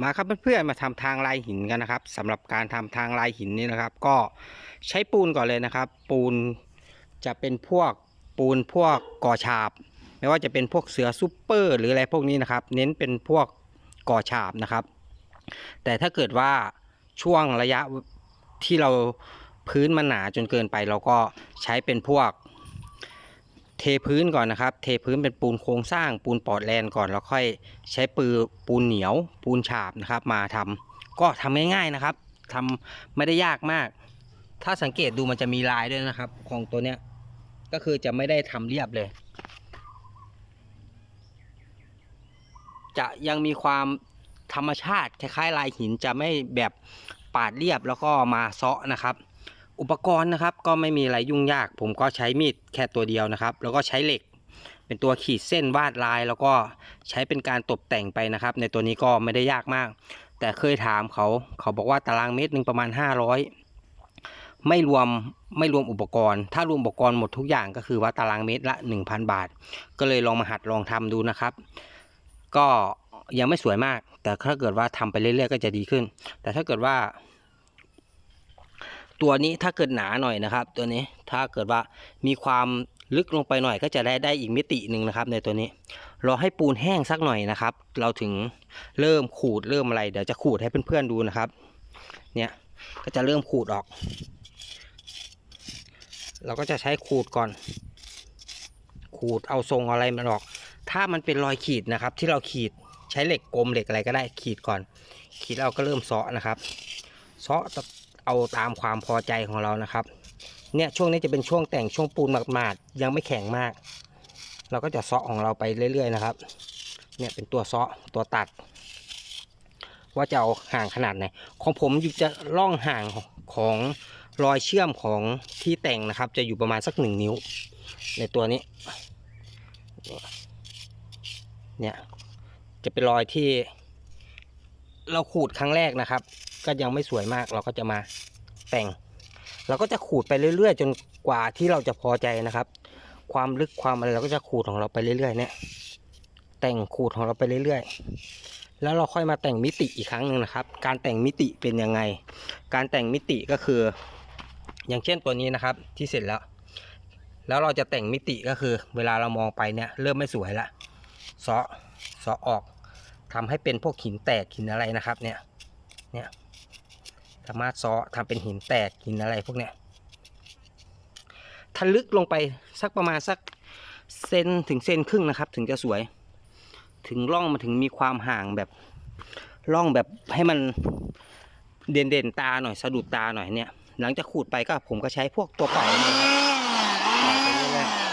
มาครับเพื่อนๆมาทำทางลายหินกันนะครับสำหรับการทำทางลายหินนี่นะครับ ก็ใช้ปูนก่อนเลยนะครับ ปูนจะเป็นพวกปูนพวกก่อฉาบ ไม่ว่าจะเป็นพวกเสือซูเปอร์ หรืออะไรพวกนี้นะครับ เน้นเป็นพวกก่อฉาบนะครับ แต่ถ้าเกิดว่าช่วงระยะที่เราพื้นมันหนาจนเกินไป เราก็ใช้เป็นพวก เทพื้นก่อนนะครับ เทพื้นเป็นปูนโครงสร้างปูนปอดแลนก่อนแล้วค่อยใช้ปือปูนเหนียว ปูนฉาบนะครับ มาทำก็ทำง่ายๆนะครับทำไม่ได้ยากมาก ถ้าสังเกตดูมันจะมีลายด้วยนะครับ ของตัวเนี้ยก็คือจะไม่ได้ทำเรียบเลย จะยังมีความธรรมชาติคล้ายๆลายหินจะไม่แบบปาดเรียบแล้วก็มาเซาะนะครับ อุปกรณ์นะครับก็ไม่มีอะไรยุ่งยาก ผมก็ใช้มีดแค่ตัวเดียวนะครับ แล้วก็ใช้เหล็ก เป็นตัวขีดเส้นวาดลาย แล้วก็ใช้เป็นการตกแต่งไปนะครับ ในตัวนี้ก็ไม่ได้ยากมาก แต่เคยถามเขาเขาบอกว่าตารางเมตรหนึ่งประมาณ 500 ไม่รวมไม่รวมอุปกรณ์ ถ้ารวมอุปกรณ์หมดทุกอย่างก็คือว่าตารางเมตรละ 1,000 บาท ก็เลยลองมาหัดลองทำดูนะครับ ก็ยังไม่สวยมาก แต่ถ้าเกิดว่าทำไปเรื่อยๆก็จะดีขึ้น แต่ถ้าเกิดว่า ตัวนี้ถ้าเกิดหนาหน่อยนะครับ ตัวนี้ถ้าเกิดว่ามีความลึกลงไปหน่อยก็จะได้ได้อีกมิติหนึ่งนะครับในตัวนี้รอให้ปูนแห้งสักหน่อยนะครับ เราถึงเริ่มขูดเริ่มอะไร เดี๋ยวจะขูดให้เพื่อนๆดูนะครับ เนี่ยก็จะเริ่มขูดออก เราก็จะใช้ขูดก่อน ขูดเอาทรงอะไรมันออก ถ้ามันเป็นรอยขีดนะครับ ที่เราขีดใช้เหล็กกลมเหล็กอะไรก็ได้ขีดก่อน ขีดเราก็เริ่มเซาะนะครับเซาะ เอาตามความพอใจของเรานะครับ เนี่ยช่วงนี้จะเป็นช่วงแต่งช่วงปูนหมาดๆยังไม่แข็งมาก เราก็จะเซาะของเราไปเรื่อยๆนะครับ เนี่ยเป็นตัวเซาะตัวตัด ว่าจะเอาห่างขนาดไหนของผมอยู่จะล่องห่างของรอยเชื่อมของที่แต่งนะครับ จะอยู่ประมาณสักหนึ่งนิ้ว ในตัวนี้ เนี่ยจะเป็นรอยที่เราขูดครั้งแรกนะครับ ก็ยังไม่สวยมากเราก็จะมาแต่ง เราก็จะขูดไปเรื่อย ๆ จนกว่าที่เราจะพอใจนะครับ ความลึกความอะไรเราก็จะขูดของเราไปเรื่อย ๆ เนี่ย แต่งขูดของเราไปเรื่อย ๆ แล้วเราค่อยมาแต่งมิติอีกครั้งหนึ่งนะครับ การแต่งมิติเป็นยังไง การแต่งมิติก็คือ อย่างเช่นตัวนี้นะครับที่เสร็จแล้ว แล้วเราจะแต่งมิติก็คือ เวลาเรามองไปเนี่ยเริ่มไม่สวยละเซาะเซาะออกทำให้เป็นพวกหินแตกหินอะไรนะครับเนี่ย เนี่ย สามารถซ้อทำเป็นหินแตกหินอะไรพวกเนี้ยถ้าลึกลงไปสักประมาณสักเซนถึงเซนครึ่งนะครับ ถึงจะสวย ถึงร่องมาถึงมีความห่างแบบร่องแบบให้มันเด่นเด่นๆตาหน่อยสะดุดตาหน่อยเนี่ย หลังจากขูดไปก็ผมก็ใช้พวกตัวเป่าเนี่ยครับเป่าไปเรื่อยๆ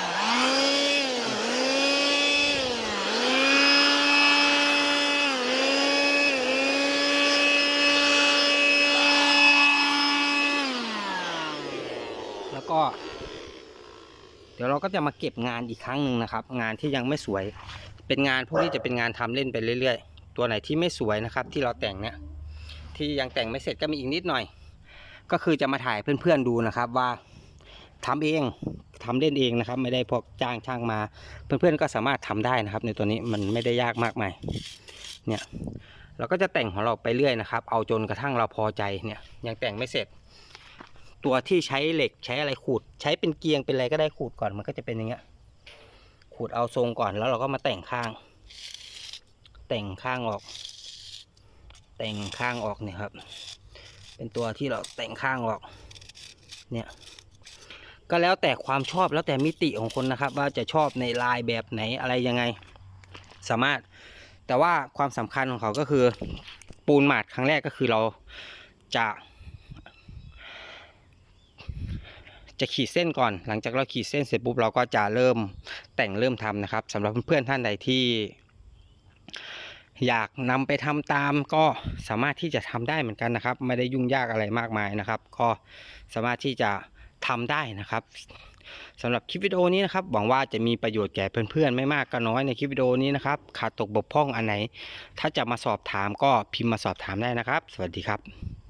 แล้วก็ เดี๋ยวเราก็จะมาเก็บงานอีกครั้งหนึ่งนะครับ งานที่ยังไม่สวย เป็นงานพวกนี้จะเป็นงานทำเล่นไปเรื่อย ๆ ตัวไหนที่ไม่สวยนะครับ ที่เราแต่งเนี่ย ที่ยังแต่งไม่เสร็จก็มีอีกนิดหน่อย ก็คือจะมาถ่ายเพื่อนๆดูนะครับว่าทำเองทำเล่นเองนะครับ ไม่ได้พวกจ้างช่างมา เพื่อนๆก็สามารถทำได้นะครับ ในตัวนี้มันไม่ได้ยากมากมายเนี่ยเราก็จะแต่งของเราไปเรื่อยนะครับ เอาจนกระทั่งเราพอใจเนี่ย ยังแต่งไม่เสร็จ ตัวที่ใช้เหล็กใช้อะไรขูด ใช้เป็นเกียงเป็นอะไรก็ได้ขูดก่อนมันก็จะเป็นอย่างเงี้ยขูดเอาทรงก่อนแล้วเราก็มาแต่งข้าง แต่งข้างออก แต่งข้างออกเนี่ยครับ เป็นตัวที่เราแต่งข้างออก เนี่ย ก็แล้วแต่ความชอบแล้วแต่มิติของคนนะครับ ว่าจะชอบในลายแบบไหนอะไรยังไง สามารถ แต่ว่าความสำคัญของเขาก็คือ ปูนหมาดครั้งแรกก็คือเราจะ จะขีดเส้นก่อน หลังจากเราขีดเส้นเสร็จปุ๊บเราก็จะเริ่มแต่งเริ่มทำนะครับสำหรับเพื่อนๆท่านใดที่ อยากนำไปทำตามก็สามารถที่จะทำได้เหมือนกันนะครับ ไม่ได้ยุ่งยากอะไรมากมายนะครับ ก็สามารถที่จะทำได้นะครับสำหรับคลิปวิดีโอนี้นะครับหวังว่าจะมีประโยชน์แก่เพื่อนๆ ไม่มากก็น้อยในคลิปวิดีโอนี้นะครับขาดตกบกพร่องอันไหน ถ้าจะมาสอบถามก็พิมพ์มาสอบถามได้นะครับ สวัสดีครับ